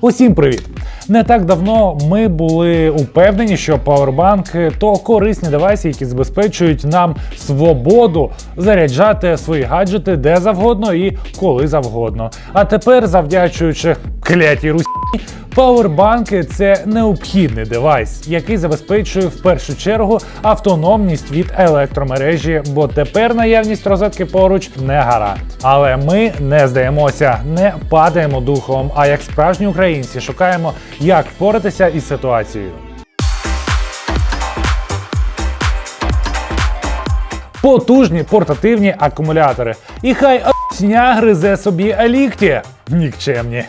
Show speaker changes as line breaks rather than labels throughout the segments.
Усім привіт! Не так давно ми були упевнені, що павербанки то корисні девайси, які забезпечують нам свободу заряджати свої гаджети де завгодно і коли завгодно. А тепер, завдячуючи клятій Русі, Пауербанки це необхідний девайс, який забезпечує в першу чергу автономність від електромережі, бо тепер наявність розетки поруч не гарант. Але ми не здаємося, не падаємо духом. А як справжні українці шукаємо, як впоратися із ситуацією. Потужні портативні акумулятори. І хай сня гризе собі лікті. Нікчемні.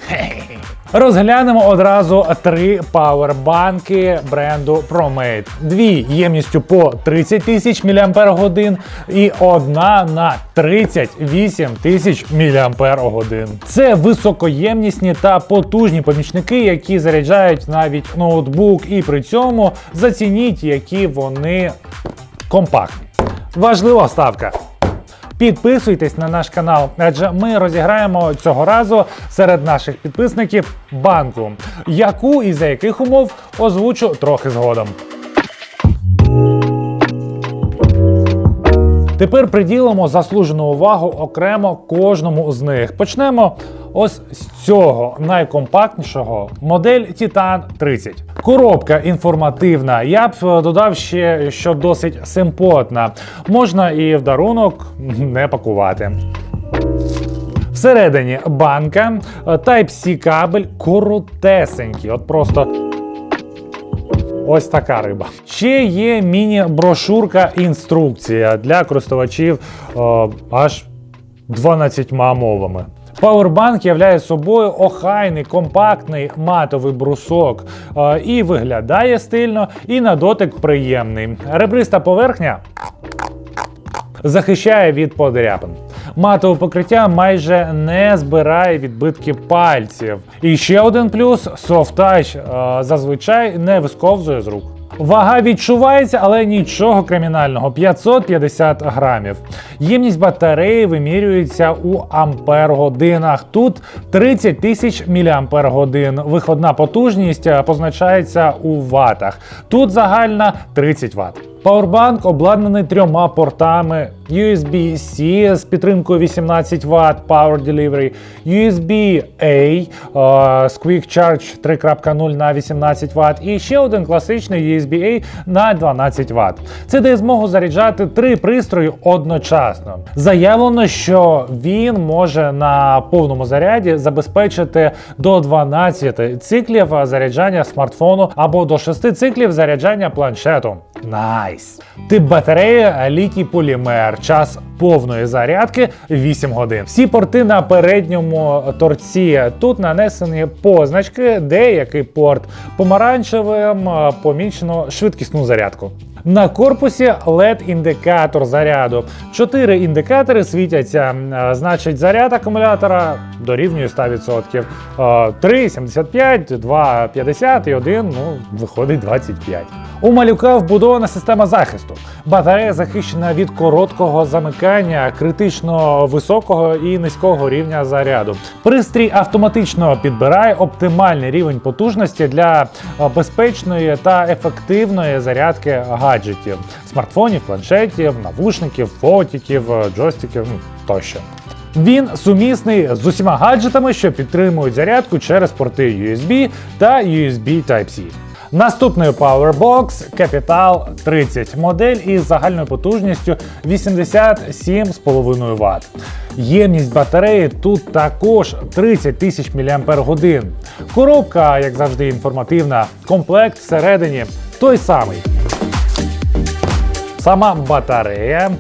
Розглянемо одразу три павербанки бренду ProMate. Дві ємністю по 30 тисяч мАч і одна на 38 тисяч мАч. Це високоємнісні та потужні помічники, які заряджають навіть ноутбук, і при цьому зацініть, які вони компактні. Важлива ставка. Підписуйтесь на наш канал, адже ми розіграємо цього разу серед наших підписників банку, яку і за яких умов озвучу трохи згодом. Тепер приділимо заслужену увагу окремо кожному з них. Почнемо ось з цього найкомпактнішого модель Titan 30. Коробка інформативна. Я б е, додав ще, що досить симпотна. Можна і в дарунок не пакувати. Всередині банка, е, Type-C кабель коротесенький. От просто Ось така риба. Ще є міні-брошурка інструкція для користувачів е, аж 12 мовами. Пауербанк являє собою охайний, компактний матовий брусок е, і виглядає стильно, і на дотик приємний. Ребриста поверхня захищає від подряпин. Матове покриття майже не збирає відбитки пальців. І ще один плюс: Touch е, зазвичай не висковзує з рук. Вага відчувається, але нічого кримінального 550 грамів. Ємність батареї вимірюється у ампер-годинах. Тут 30 тисяч міліампер годин. Виходна потужність е, позначається у ватах. Тут загальна 30 ватт. Пауербанк обладнаний трьома портами USB-C з підтримкою 18 Вт Power Delivery, USB-A з Quick Charge 3.0 на 18 Вт і ще один класичний USB-A на 12 Вт. Це дає змогу заряджати три пристрої одночасно. Заявлено, що він може на повному заряді забезпечити до 12 циклів заряджання смартфону або до 6 циклів заряджання планшету. Найс! Тип батареї літій полімер. Час повної зарядки 8 годин. Всі порти на передньому торці. Тут нанесені позначки, деякий порт помаранчевим помічено швидкісну зарядку. На корпусі LED-індикатор заряду. Чотири індикатори світяться, значить заряд акумулятора дорівнює 100%. Е, 3, 75, 2, 50 і 1, ну, виходить 25. У малюка вбудована система захисту. Батарея захищена від короткого замикання, критично високого і низького рівня заряду. Пристрій автоматично підбирає оптимальний рівень потужності для е, безпечної та ефективної зарядки гаджетів, смартфонів, планшетів, навушників, фотиків, е, джойстиків ну, тощо. Він сумісний з усіма гаджетами, що підтримують зарядку через порти USB та USB Type-C. Наступний Powerbox Capital 30 модель із загальною потужністю 87,5 Вт. Ємність батареї тут також 30 тисяч мАч. Коробка, як завжди, інформативна. Комплект всередині той самий. Сама батарея,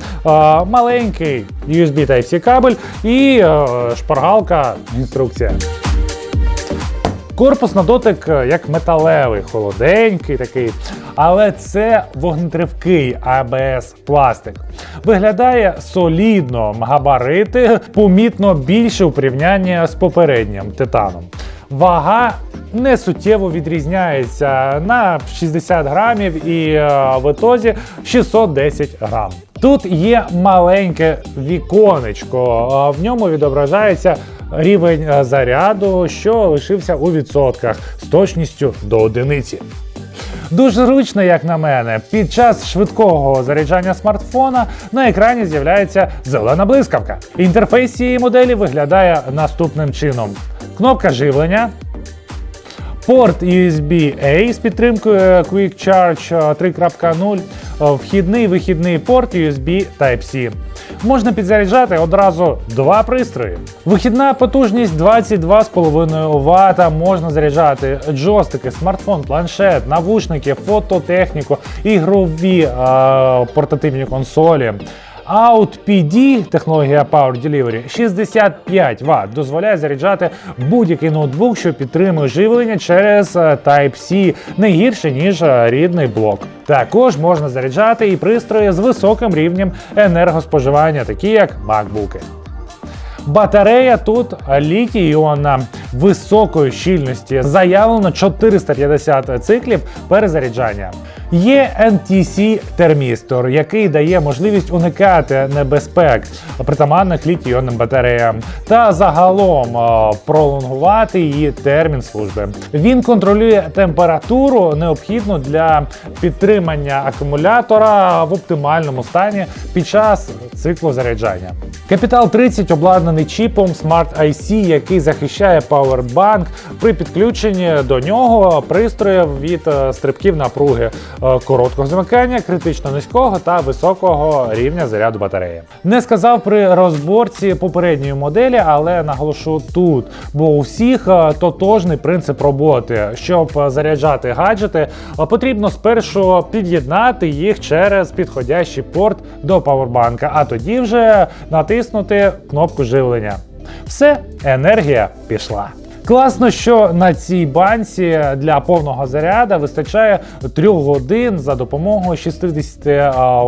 маленький USB Type-C кабель і шпаргалка інструкція. Корпус на дотик е, як металевий, холоденький такий, але це вогнетривкий ABS пластик. Виглядає солідно, габарити помітно більше у порівнянні з попереднім титаном. Вага не суттєво відрізняється на 60 грамів і е, в ітозі 610 грам. Тут є маленьке віконечко, в ньому відображається рівень е, заряду, що лишився у відсотках з точністю до одиниці. Дуже зручно, як на мене, під час швидкого заряджання смартфона на екрані з'являється зелена блискавка. Інтерфейс цієї моделі виглядає наступним чином: кнопка живлення, порт USB-A з підтримкою Quick Charge 3.0, е, вхідний вихідний порт USB Type-C. Можна підзаряджати одразу два пристрої. Вихідна потужність 22,5 Вт. Можна заряджати джойстики, смартфон, планшет, навушники, фототехніку, ігрові е, портативні консолі. OutPD технологія Power Delivery 65 Вт дозволяє заряджати будь-який ноутбук, що підтримує живлення через е, Type-C не гірше ніж е, рідний блок. Також можна заряджати і пристрої з високим рівнем енергоспоживання, такі як MacBook. Батарея тут літій іонна високої щільності. Заявлено 450 циклів перезаряджання. Є NTC термістор, який дає можливість уникати небезпек, притаманних літій іонним батареям, та загалом е, пролонгувати її термін служби. Він контролює температуру, необхідну для підтримання акумулятора в оптимальному стані під час циклу заряджання. Capital 30 обладнаний чіпом Smart IC, який захищає Powerbank при підключенні до нього пристроїв від е, стрибків напруги, короткого замикання, критично низького та високого рівня заряду батареї. Не сказав при розборці попередньої моделі, але наголошу тут, бо у всіх е, тотожний принцип роботи. Щоб е, заряджати гаджети, е, потрібно спершу під'єднати їх через підходящий порт до павербанка, а тоді вже натиснути кнопку живлення. Все, енергія пішла. Класно, що на цій банці для повного заряду вистачає 3 годин за допомогою 60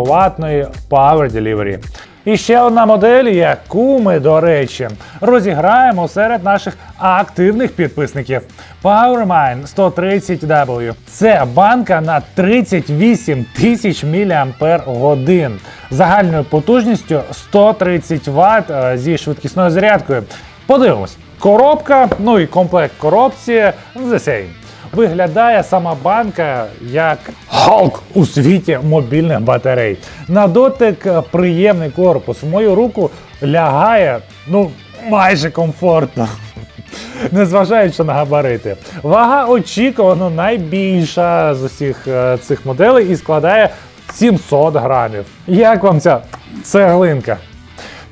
ватної Power Delivery. І ще одна модель, яку ми, до речі, розіграємо серед наших активних підписників. PowerMine 130W. Це банка на 38 тисяч мАч загальною потужністю 130 Вт е, зі швидкісною зарядкою. Подивимось. Коробка, ну і комплект коробці the same. Виглядає сама банка як Халк у світі мобільних батарей. На дотик приємний корпус. В мою руку лягає ну майже комфортно. Незважаючи на габарити. Вага очікувано найбільша з усіх е, цих моделей і складає 700 грамів. Як вам ця цеглинка?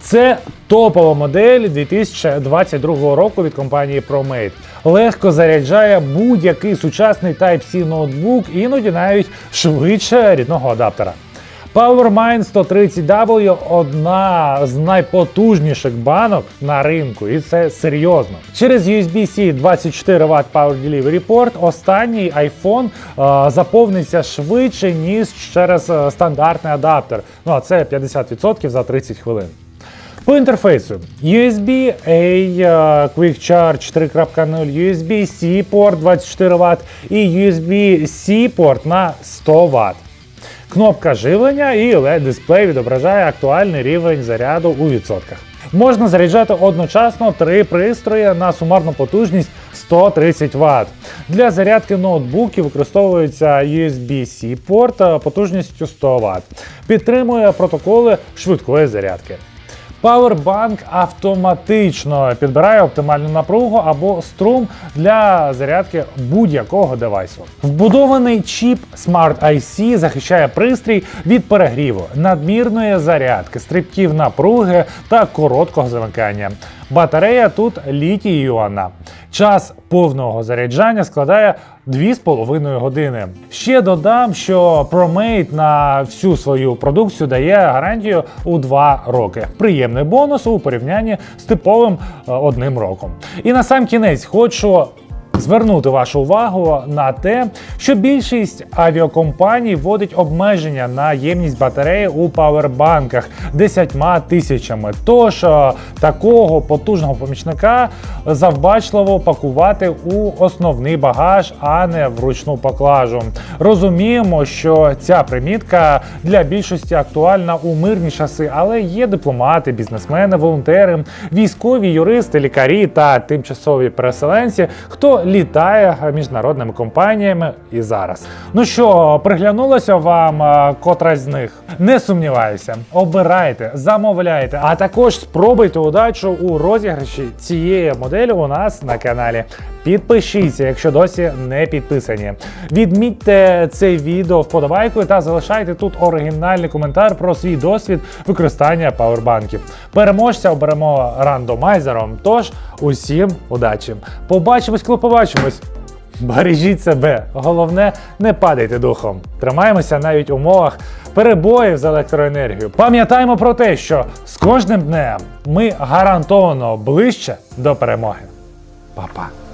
Це топова модель 2022 року від компанії ProMate. Легко заряджає будь-який сучасний Type-C ноутбук, іноді навіть швидше рідного адаптера. PowerMine 130W одна з найпотужніших банок на ринку, і це серйозно. Через USB-C 24 Вт Power Delivery Port останній iPhone е, заповниться швидше, ніж через е, стандартний адаптер. Ну а це 50% за 30 хвилин. По інтерфейсу USB A е, Quick Charge 3.0, USB-C порт 24 Вт і USB-C порт на 100 Вт. Кнопка живлення і LED-дисплей відображає актуальний рівень заряду у відсотках. Можна заряджати одночасно три пристрої на сумарну потужність 130 Вт. Для зарядки ноутбуків використовується USB-C порт потужністю 100 Вт. Підтримує протоколи швидкої зарядки. Powerbank автоматично підбирає оптимальну напругу або струм для зарядки будь-якого девайсу. Вбудований чіп Smart IC захищає пристрій від перегріву, надмірної зарядки, стрибків напруги та короткого замикання. Батарея тут літій іонна. Час повного заряджання складає 2,5 години. Ще додам, що ProMate на всю свою продукцію дає гарантію у 2 роки. Приємний бонус у порівнянні з типовим е, одним роком. І на сам кінець хочу звернути вашу увагу на те, що більшість авіакомпаній вводить обмеження на ємність батареї у павербанках 10 тисячами. Тож е, такого потужного помічника завбачливо пакувати у основний багаж, а не в ручну поклажу. Розуміємо, що ця примітка для більшості актуальна у мирні часи, але є дипломати, бізнесмени, волонтери, військові, юристи, лікарі та тимчасові переселенці, хто літає міжнародними компаніями і зараз. Ну що, приглянулося вам а, котра з них? Не сумніваюся, обирайте, замовляйте, а також спробуйте удачу у розіграші цієї моделі у нас на каналі. Підпишіться, якщо досі не підписані. Відмітьте це відео вподобайкою та залишайте тут оригінальний коментар про свій досвід використання павербанків. Переможця оберемо рандомайзером. Тож усім удачі! Побачимось, коли побачимось. Бережіть себе, головне, не падайте духом. Тримаємося навіть в умовах перебоїв з електроенергією. Пам'ятаємо про те, що з кожним днем ми гарантовано ближче до перемоги. Па-па!